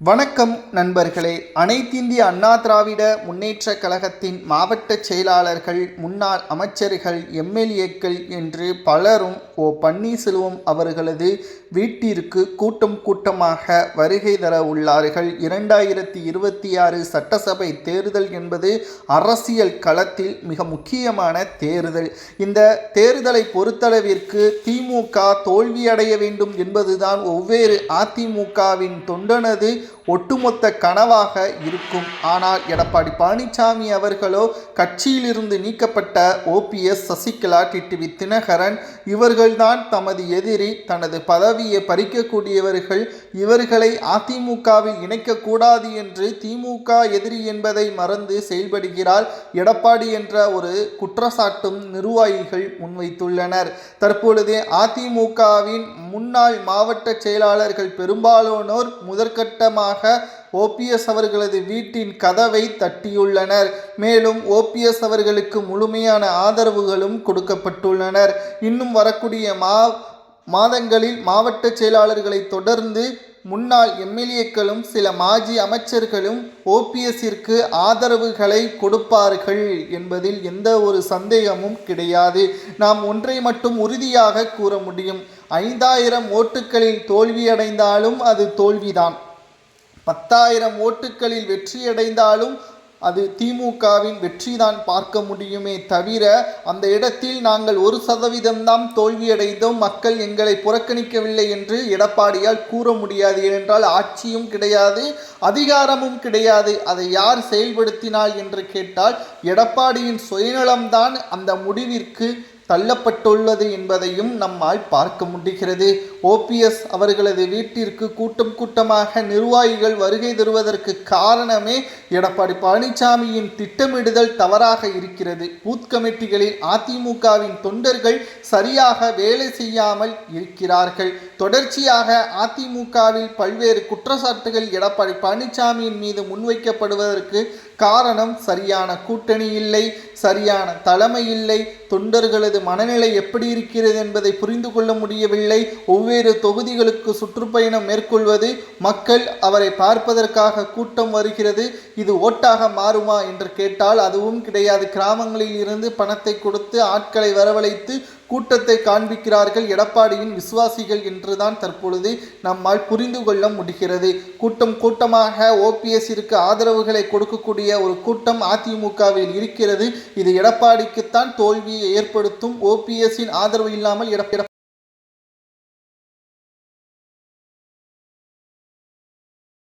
வணக்கம் நண்பர்களே. அனைத்திந்திய அண்ணா திராவிட முன்னேற்ற கழகத்தின் மாவட்ட செயலாளர்கள் முன்னாள் அமைச்சர்கள் எம்எல்ஏக்கள் என்று பலரும் ஓ பன்னீர்செல்வம் அவர்களது வீட்டிற்கு கூட்டம் கூட்டமாக வருகை தர உள்ளார்கள். இரண்டாயிரத்தி இருபத்தி ஆறு சட்டசபை தேர்தல் என்பது அரசியல் களத்தில் மிக முக்கியமான தேர்தல். இந்த தேர்தலை பொறுத்தளவிற்கு திமுக தோல்வியடைய வேண்டும் என்பதுதான் ஒவ்வொரு அதிமுகவின் தொண்டனது ஒட்டுமொத்த கனவாக இருக்கும். ஆனால் எடப்பாடி பழனிசாமி அவர்களோ கட்சியிலிருந்து நீக்கப்பட்ட ஓபிஎஸ் சசிகலா டிடிவி தினகரன் இவர்கள்தான் தமது எதிரி. தனது பதவியை பறிக்கக்கூடியவர்கள் இவர்களை அதிமுகவில் இணைக்கக்கூடாது என்று திமுக எதிரி என்பதை மறந்து செயல்படுகிறார் எடப்பாடி என்ற ஒரு குற்றச்சாட்டும் நிர்வாகிகள் முன்வைத்துள்ளனர். தற்பொழுது அதிமுகவின் முன்னாள் மாவட்ட செயலாளர்கள் பெரும்பாலானோர் காரணமாக ஓபிஎஸ் அவர்களது வீட்டின் கதவை தட்டியுள்ளனர். மேலும் ஓபிஎஸ் அவர்களுக்கு முழுமையான ஆதரவுகளும் கொடுக்கப்பட்டுள்ளனர். இன்னும் வரக்கூடிய மா மாதங்களில் மாவட்ட செயலாளர்களை தொடர்ந்து முன்னாள் எம்எல்ஏக்களும் சில மாஜி அமைச்சர்களும் ஓபிஎஸ்ஸிற்கு ஆதரவுகளை கொடுப்பார்கள் என்பதில் எந்த ஒரு சந்தேகமும் கிடையாது. நாம் ஒன்றை மட்டும் உறுதியாக கூற முடியும். ஐந்தாயிரம் ஓட்டுகளில் தோல்வியடைந்தாலும் அது தோல்விதான். பத்தாயிரம் ஓட்டுகளில் வெற்றியடைந்தாலும் அது திமுகவின் வெற்றிதான் பார்க்க முடியுமே தவிர அந்த இடத்தில் நாங்கள் ஒரு சதவீதம்தான் தோல்வியடைந்தோம். மக்கள் எங்களை புறக்கணிக்கவில்லை என்று எடப்பாடியால் கூற முடியாது. ஏனென்றால் ஆட்சியும் கிடையாது அதிகாரமும் கிடையாது. அதை யார் செயல்படுத்தினாள் என்று கேட்டால் எடப்பாடியின் சுயநலம்தான் அந்த முடிவிற்கு தள்ளப்பட்டுள்ளது என்பதையும் நம்மால் பார்க்க முடிகிறது. ஓபிஎஸ் அவர்களது வீட்டிற்கு கூட்டம் கூட்டமாக நிர்வாகிகள் வருகை தருவதற்கு காரணமே எடப்பாடி பழனிசாமியின் திட்டமிடுதல் தவறாக இருக்கிறது. பூத் கமிட்டிகளில் அதிமுகவின் தொண்டர்கள் சரியாக வேலை செய்யாமல் இருக்கிறார்கள். தொடர்ச்சியாக அதிமுகவில் பல்வேறு குற்றச்சாட்டுகள் எடப்பாடி பழனிசாமியின் மீது முன்வைக்கப்படுவதற்கு காரணம் சரியான கூட்டணி இல்லை சரியான தலைமை இல்லை தொண்டர்களது மனநிலை எப்படி இருக்கிறது என்பதை புரிந்து கொள்ள முடியவில்லை. ஒவ்வொரு தொகுதிகளுக்கு சுற்றுப்பயணம் மேற்கொள்வது மக்கள் அவரை பார்ப்பதற்காக கூட்டம் வருகிறது. இது ஓட்டாக மாறுமா என்று கேட்டால் அதுவும் கிடையாது. கிராமங்களில் இருந்து பணத்தை கொடுத்து ஆட்களை வரவழைத்து கூட்டத்தை காண்பிக்கிறார்கள் எடப்பாடியின் விசுவாசிகள் என்றுதான் தற்பொழுது நம்மால் புரிந்து கொள்ள முடிகிறது. கூட்டம் கூட்டமாக ஓபிஎஸ்ஸிற்கு ஆதரவுகளை கொடுக்கக்கூடிய ஒரு கூட்டம் அதிமுகவில் இருக்கிறது. இது எடப்பாடிக்குத்தான் தோல்வியை ஏற்படுத்தும். ஓபிஎஸ்ஸின் ஆதரவு இல்லாமல் எடப்பாடி